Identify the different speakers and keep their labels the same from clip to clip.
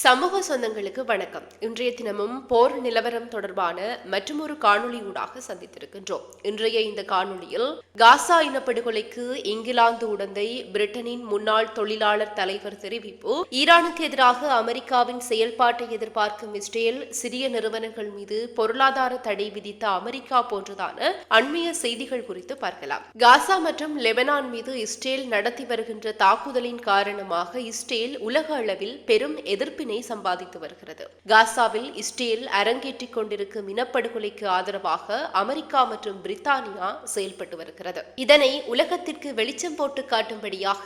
Speaker 1: சமூக சொந்தங்களுக்கு வணக்கம். இன்றைய தினமும் போர் நிலவரம் தொடர்பான மற்றொரு காணொளி ஊடாக சந்தித்திருக்கின்றோம். இன்றைய இந்த காணொளியில் காசா இனப்படுகொலைக்கு இங்கிலாந்து உடந்தை பிரிட்டனின் முன்னாள் தொழிலாளர் தலைவர் தெரிவிப்பு ஈரானுக்கு எதிராக அமெரிக்காவின் செயல்பாட்டை எதிர்பார்க்கும் இஸ்ரேல் சிறிய நிறுவனங்கள் மீது பொருளாதார தடை விதித்த அமெரிக்கா போன்றதான அண்மைய செய்திகள் குறித்து பார்க்கலாம். காசா மற்றும் லெபனான் மீது இஸ்ரேல் நடத்தி வருகின்ற தாக்குதலின் காரணமாக இஸ்ரேல் உலக அளவில் பெரும் எதிர்ப்பு எதிர்ப்பினை சம்பாதித்து வருகிறது. காசாவில் இஸ்ரேல் அரங்கேற்றிக் கொண்டிருக்கும் இனப்படுகொலைக்கு ஆதரவாக அமெரிக்கா மற்றும் பிரித்தானியா செயல்பட்டு வருகிறது. இதனை உலகத்திற்கு வெளிச்சம் போட்டு காட்டும்படியாக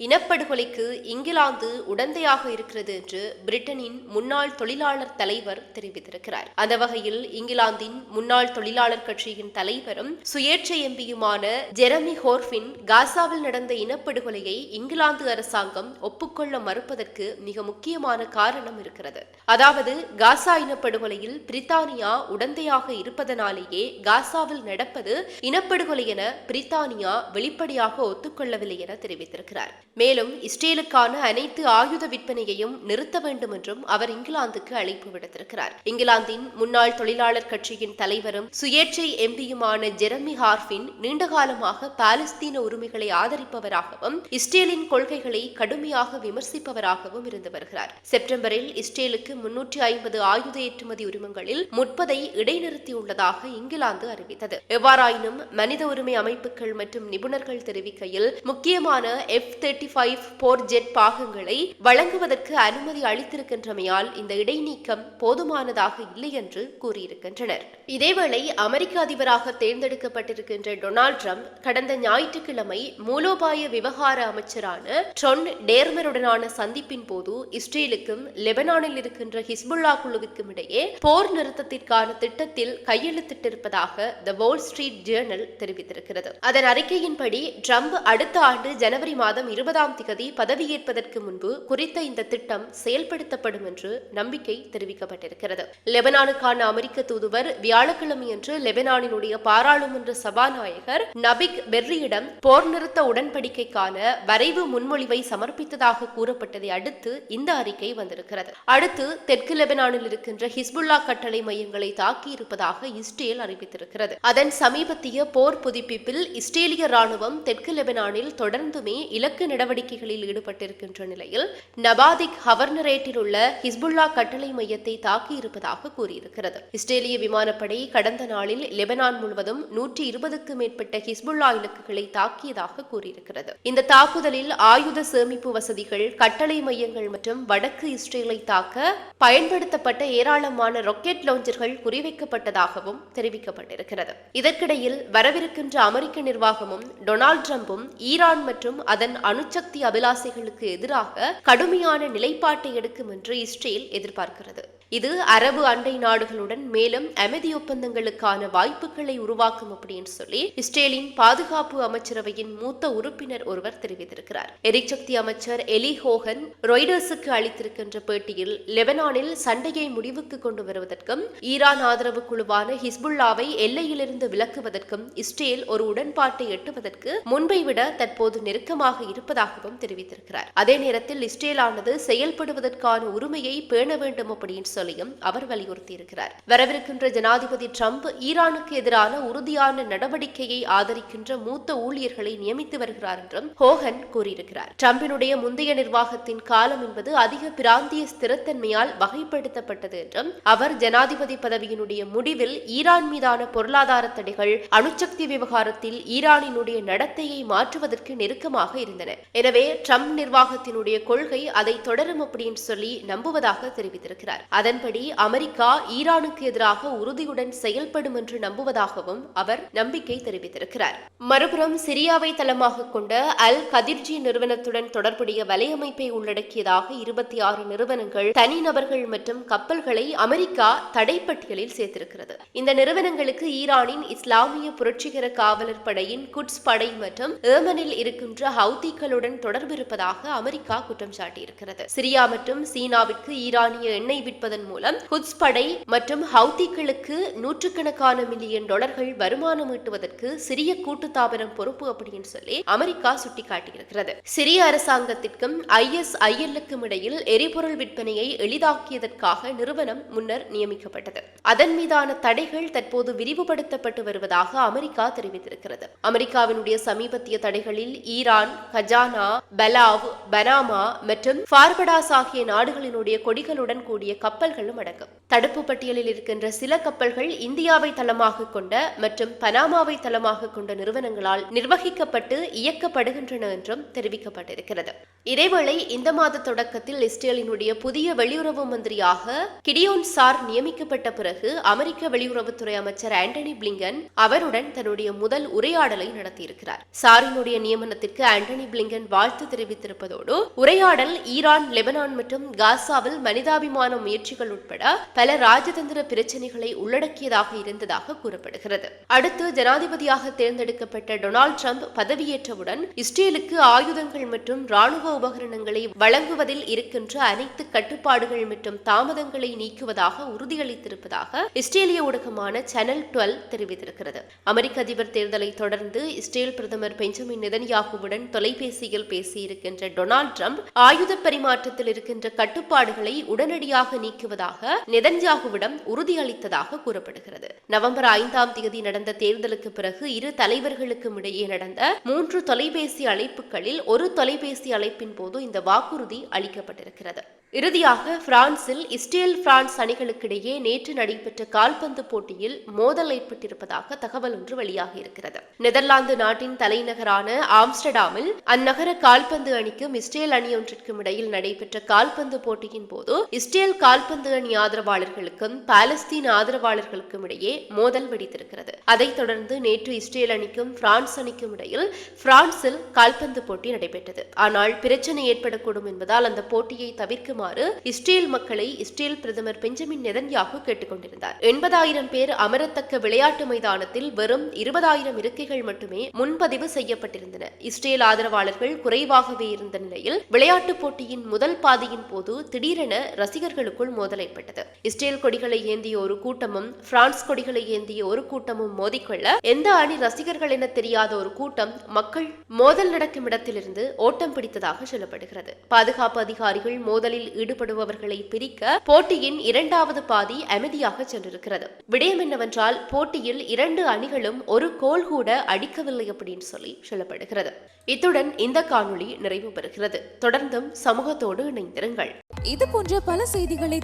Speaker 1: இனப்படுகொலைக்கு இங்கிலாந்து உடந்தையாக இருக்கிறது என்று பிரிட்டனின் முன்னாள் தொழிலாளர் தலைவர் தெரிவித்திருக்கிறார். அந்த வகையில் இங்கிலாந்தின் முன்னாள் தொழிலாளர் கட்சியின் தலைவரும் சுயேட்சை எம்பியுமான ஜெரமி ஹோர்பின் காசாவில் நடந்த இனப்படுகொலையை இங்கிலாந்து அரசாங்கம் ஒப்புக்கொள்ள மறுப்பதற்கு மிக முக்கியமான காரணம் இருக்கிறது. அதாவது காசா இனப்படுகொலையில் பிரித்தானியா உடந்தையாக இருப்பதனாலேயே காசாவில் நடப்பது இனப்படுகொலை என பிரித்தானியா வெளிப்படையாக ஒத்துக்கொள்ளவில்லை என தெரிவித்திருக்கிறார். மேலும் இஸ்ரேலுக்கான அனைத்து ஆயுத விற்பனையையும் நிறுத்த வேண்டும் என்றும் அவர் இங்கிலாந்துக்கு அழைப்பு விடுத்திருக்கிறார். இங்கிலாந்தின் முன்னாள் தொழிலாளர் கட்சியின் தலைவரும் சுயேட்சை எம்பியுமான ஜெரமி ஹார்பின் நீண்டகாலமாக பாலஸ்தீன உரிமைகளை ஆதரிப்பவராகவும் இஸ்ரேலின் கொள்கைகளை கடுமையாக விமர்சிப்பவராகவும் இருந்து வருகிறார். செப்டம்பரில் இஸ்ரேலுக்கு முன்னூற்றி ஐம்பது ஆயுத ஏற்றுமதி உரிமங்களில் முப்பதை இடைநிறுத்தியுள்ளதாக இங்கிலாந்து அறிவித்தது. எவ்வாறாயினும் மனித உரிமை அமைப்புகள் மற்றும் நிபுணர்கள் தெரிவிக்கையில் முக்கியமான எஃப் தேர்ட்டி ஃபைவ் போர் ஜெட் பாகங்களை வழங்குவதற்கு அனுமதி அளித்திருக்கின்றமையால் இந்த இடைநீக்கம் போதுமானதாக இல்லை என்று கூறியிருக்கின்றனர். இதேவேளை அமெரிக்க அதிபராக தேர்ந்தெடுக்கப்பட்டிருக்கின்ற டொனால்ட் ட்ரம்ப் கடந்த ஞாயிற்றுக்கிழமை மூலோபாய விவகார அமைச்சரான ட்ரொன் டேர்மருடனான சந்திப்பின் போது இஸ்ரேலுக்கும் லெபனானில் இருக்கின்ற ஹிஸ்புல்லா குழுவிற்கும் இடையே போர் நிறுத்தத்திற்கான திட்டத்தில் கையெழுத்திட்டிருப்பதாக த வால் ஸ்ட்ரீட் ஜேர்னல் தெரிவித்திருக்கிறது. அதன் அறிக்கையின்படி ட்ரம்ப் அடுத்த ஆண்டு ஜனவரி மாதம் இருபது இருபதாம் திகதி பதவியேற்பதற்கு முன்பு குறித்த இந்த திட்டம் செயல்படுத்தப்படும் என்று நம்பிக்கை தெரிவிக்கப்பட்டிருக்கிறது. லெபனானுக்கான அமெரிக்க தூதுவர் வியாழக்கிழமையன்று லெபனானினுடைய பாராளுமன்ற சபாநாயகர் நபிக் பெர்ரியிடம் போர் நிறுத்த உடன்படிக்கைக்கான வரைவு முன்மொழிவை சமர்ப்பித்ததாக கூறப்பட்டதை அடுத்து இந்த அறிக்கை வந்திருக்கிறது. அடுத்து தெற்கு லெபனானில் இருக்கின்ற ஹிஸ்புல்லா கட்டளை மையங்களை தாக்கியிருப்பதாக இஸ்ரேல் அறிவித்திருக்கிறது. அதன் சமீபத்திய போர் புதுப்பிப்பில் இஸ்ரேலிய ராணுவம் தெற்கு லெபனானில் தொடர்ந்துமே இலக்கு நடவடிக்கைகளில் ஈடுபட்டிருக்கின்ற நிலையில் நபாதிக் ஹவர்னரேட்டில் உள்ள ஹிஸ்புல்லா கட்டளை மையத்தை தாக்கியிருப்பதாக கூறியிருக்கிறது. இஸ்ரேலிய விமானப்படை கடந்த நாளில் லெபனான் முழுவதும் நூற்றி இருபதுக்கும் மேற்பட்ட ஹிஸ்புல்லா இலக்குகளை தாக்கியதாக கூறியிருக்கிறது. இந்த தாக்குதலில் ஆயுத சேமிப்பு வசதிகள் கட்டளை மையங்கள் மற்றும் வடக்கு இஸ்ரேலை தாக்க பயன்படுத்தப்பட்ட ஏராளமான ராக்கெட் லாஞ்சர்கள் குறிவைக்கப்பட்டதாகவும் தெரிவிக்கப்பட்டிருக்கிறது. இதற்கிடையில் வரவிருக்கின்ற அமெரிக்க நிர்வாகமும் டொனால்ட் ட்ரம்பும் ஈரான் மற்றும் அதன் அணு அணுசக்தி அபிலாசைகளுக்கு எதிராக கடுமையான நிலைப்பாட்டை எடுக்கும் என்று இஸ்ரேல் எதிர்பார்க்கிறது. இது அரபு அண்டை நாடுகளுடன் மேலும் அமைதி ஒப்பந்தங்களுக்கான வாய்ப்புகளை உருவாக்கும் அப்படின்னு சொல்லி இஸ்ரேலின் பாதுகாப்பு அமைச்சரவையின் மூத்த உறுப்பினர் ஒருவர் தெரிவித்திருக்கிறார். எரிசக்தி அமைச்சர் எலி ஹோகன் ரொய்டர்ஸுக்கு அளித்திருக்கின்ற பேட்டியில் லெபனானில் சண்டையை முடிவுக்கு கொண்டு வருவதற்கும் ஈரான் ஆதரவு குழுவான ஹிஸ்புல்லாவை எல்லையிலிருந்து விலக்குவதற்கும் இஸ்ரேல் ஒரு உடன்பாட்டை எட்டுவதற்கு முன்பை விட தற்போது நெருக்கமாக இருப்பதாகவும் தெரிவித்திருக்கிறார். அதே நேரத்தில் இஸ்ரேலானது செயல்படுவதற்கான உரிமையை பேண வேண்டும் அப்படின்னு சொல்லியும் அவர் வலியுறுத்தியிருக்கிறார். வரவிருக்கின்ற ஜனாதிபதி ட்ரம்ப் ஈரானுக்கு எதிரான உறுதியான நடவடிக்கையை ஆதரிக்கின்ற மூத்த ஊழியர்களை நியமித்து வருகிறார் என்றும் ஹோகன் கூறியிருக்கிறார். ட்ரம்பினுடைய முந்தைய நிர்வாகத்தின் காலம் என்பது அதிக பிராந்திய ஸ்திரத்தன்மையால் வகைப்படுத்தப்பட்டது என்றும் அவர் ஜனாதிபதி பதவியினுடைய முடிவில் ஈரான் மீதான பொருளாதார தடைகள் அணுசக்தி விவகாரத்தில் ஈரானினுடைய நடத்தையை மாற்றுவதற்கு நெருக்கமாக இருந்தன. எனவே ட்ரம்ப் நிர்வாகத்தினுடைய கொள்கை அதை தொடரும் அப்படின்னு சொல்லி நம்புவதாக தெரிவித்திருக்கிறார். அதன்படி அமெரிக்கா ஈரானுக்கு எதிராக உறுதியுடன் செயல்படும் என்று நம்புவதாகவும் அவர் நம்பிக்கை தெரிவித்திருக்கிறார். மறுபுறம் சிரியாவை தளமாக கொண்ட அல் கதிர்ஜி நிறுவனத்துடன் தொடர்புடைய வலையமைப்பை உள்ளடக்கியதாக இருபத்தி ஆறு நிறுவனங்கள் தனிநபர்கள் மற்றும் கப்பல்களை அமெரிக்கா தடைப்பட்டியலில் சேர்த்திருக்கிறது. இந்த நிறுவனங்களுக்கு ஈரானின் இஸ்லாமிய புரட்சிகர காவலர் படையின் குட்ஸ் படை மற்றும் ஏமனில் இருக்கின்ற ஹவுதிகளுடன் தொடர்பு இருப்பதாக அமெரிக்கா குற்றம் சாட்டியிருக்கிறது. சிரியா மற்றும் சீனாவிற்கு ஈரானிய எண்ணெய் விற்பது செய்வதன் மூலம் ஹுட்ஸ் படை மற்றும் ஹவுதிகளுக்கு நூற்றுக்கணக்கான மில்லியன் டாலர்கள் வருமானம் ஈட்டுவதற்கு சிறிய கூட்டு தாபனம் பொறுப்பு அப்படின்னு சொல்லி அமெரிக்கா சுட்டிக்காட்டியிருக்கிறது. சிரிய அரசாங்கத்திற்கும் ஐஎஸ்ஐஎல்லுக்கும் இடையில் எரிபொருள் விற்பனையை எளிதாக்கியதற்காக நிறுவனம் முன்னர் நியமிக்கப்பட்டது. அதன் மீதான தடைகள் தற்போது விரிவுபடுத்தப்பட்டு வருவதாக அமெரிக்கா தெரிவித்திருக்கிறது. அமெரிக்காவினுடைய சமீபத்திய தடைகளில் ஈரான் கஜானா பலாவ் பனாமா மற்றும் பார்படாஸ் ஆகிய நாடுகளினுடைய கொடிகளுடன் கூடிய கப்பல் கப்பல்களும் அடங்கும். தடுப்பு பட்டியலில் இருக்கின்ற சில கப்பல்கள் இந்தியாவை தளமாக கொண்ட மற்றும் பனாமாவை தளமாக கொண்ட நிறுவனங்களால் நிர்வகிக்கப்பட்டு இயக்கப்படுகின்றன என்றும் தெரிவிக்கப்பட்டிருக்கிறது. இதேவேளை இந்த மாத தொடக்கத்தில் இஸ்ரேலினுடைய புதிய வெளியுறவு மந்திரியாக கிடியோன் சார் நியமிக்கப்பட்ட பிறகு அமெரிக்க வெளியுறவுத்துறை அமைச்சர் ஆண்டனி பிளிங்கன் அவருடன் தன்னுடைய முதல் உரையாடலை நடத்தியிருக்கிறார். சாரினுடைய நியமனத்திற்கு ஆண்டனி பிளிங்கன் வாழ்த்து தெரிவித்திருப்பதோடு உரையாடல் ஈரான் லெபனான் மற்றும் காசாவில் மனிதாபிமான முயற்சி முயற்சிகள் உட்பட பல ராஜதந்திர பிரச்சனைகளை உள்ளடக்கியதாக இருந்ததாக கூறப்படுகிறது. அடுத்து ஜனாதிபதியாக தேர்ந்தெடுக்கப்பட்ட டொனால்டு ட்ரம்ப் பதவியேற்றவுடன் இஸ்ரேலுக்கு ஆயுதங்கள் மற்றும் ராணுவ உபகரணங்களை வழங்குவதில் இருக்கின்ற அனைத்து கட்டுப்பாடுகள் மற்றும் தாமதங்களை நீக்குவதாக உறுதியளித்திருப்பதாக இஸ்ரேலிய ஊடகமான சேனல் டுவெல் தெரிவித்திருக்கிறது. அமெரிக்க அதிபர் தேர்தலை தொடர்ந்து இஸ்ரேல் பிரதமர் பெஞ்சமின் நெதன்யாகுவுடன் தொலைபேசியில் பேசியிருக்கின்ற டொனால்டு ட்ரம்ப் ஆயுத பரிமாற்றத்தில் இருக்கின்ற கட்டுப்பாடுகளை உடனடியாக நீக்க நீக்குவதாக நெதன்யாகுவிடம் உறுதியளித்ததாக கூறப்படுகிறது. நவம்பர் ஐந்தாம் தேதி நடந்த தேர்தலுக்கு பிறகு இரு தலைவர்களுக்கும் இடையே நடந்த மூன்று தொலைபேசி அழைப்புகளில் ஒரு தொலைபேசி அழைப்பின் போது இந்த வாக்குறுதி அளிக்கப்பட்டிருக்கிறது. இறுதியாக பிரான்சில் இஸ்ரேல் பிரான்ஸ் அணிகளுக்கிடையே நேற்று நடைபெற்ற கால்பந்து போட்டியில் மோதல் ஏற்பட்டிருப்பதாக தகவல் ஒன்று வெளியாகி இருக்கிறது. நெதர்லாந்து நாட்டின் தலைநகரான ஆம்ஸ்டர்டாமில் அந்நகர கால்பந்து அணிக்கும் இஸ்ரேல் அணி ஒன்றிற்கும் இடையில் நடைபெற்ற கால்பந்து போட்டியின் போது இஸ்ரேல் கால்பந்து அணி ஆதரவாளர்களுக்கும் பாலஸ்தீன் ஆதரவாளர்களுக்கும் இடையே மோதல் வெடித்திருக்கிறது. அதைத் தொடர்ந்து நேற்று இஸ்ரேல் அணிக்கும் பிரான்ஸ் அணிக்கும் இடையில் பிரான்சில் கால்பந்து போட்டி நடைபெற்றது. ஆனால் பிரச்சனை ஏற்படக்கூடும் என்பதால் அந்த போட்டியை தவிர்க்குமாறு இஸ்ரேல் மக்களை இஸ்ரேல் பிரதமர் பெஞ்சமின் நெதன்யாகு கேட்டுக்கொண்டிருந்தார் எண்பதாயிரம் பேர் அமரத்தக்க விளையாட்டு மைதானத்தில் வெறும் இருபதாயிரம் இருக்கைகள் மட்டுமே முன்பதிவு செய்யப்பட்டிருந்தன. இஸ்ரேல் ஆதரவாளர்கள் குறைவாகவே இருந்த நிலையில் விளையாட்டுப் போட்டியின் முதல் பாதியின் போது திடீரென ரசிகர்களுக்குள் மோதல் ஏற்பட்டது இஸ்ரேல் கொடிகளை ஏந்திய ஒரு கூட்டமும் பிரான்ஸ் கொடிகளை ஏந்திய ஒரு கூட்டமும் மோதிக்கொள்ள எந்த அணி ரசிகர்கள் என தெரியாத ஒரு கூட்டம் மக்கள் மோதல் நடக்கும் இடத்திலிருந்து ஓட்டம் பிடித்ததாக சொல்லப்படுகிறது. பாதுகாப்பு அதிகாரிகள் மோதலில் ஈடுபடுபவர்களை பிரிக்க போட்டியின் இரண்டாவது பாதி அமைதியாக சென்றிருக்கிறது. விடயம் என்னவென்றால் போட்டியில் இரண்டு அணிகளும் ஒரு கோல் கூட அடிக்கவில்லை அப்படின்னு சொல்லி சொல்லப்படுகிறது. இத்துடன் இந்த காணொளி நிறைவு பெறுகிறது. தொடர்ந்தும் சமூகத்தோடு இணைந்திருங்கள்.
Speaker 2: இது போன்ற பல செய்திகளை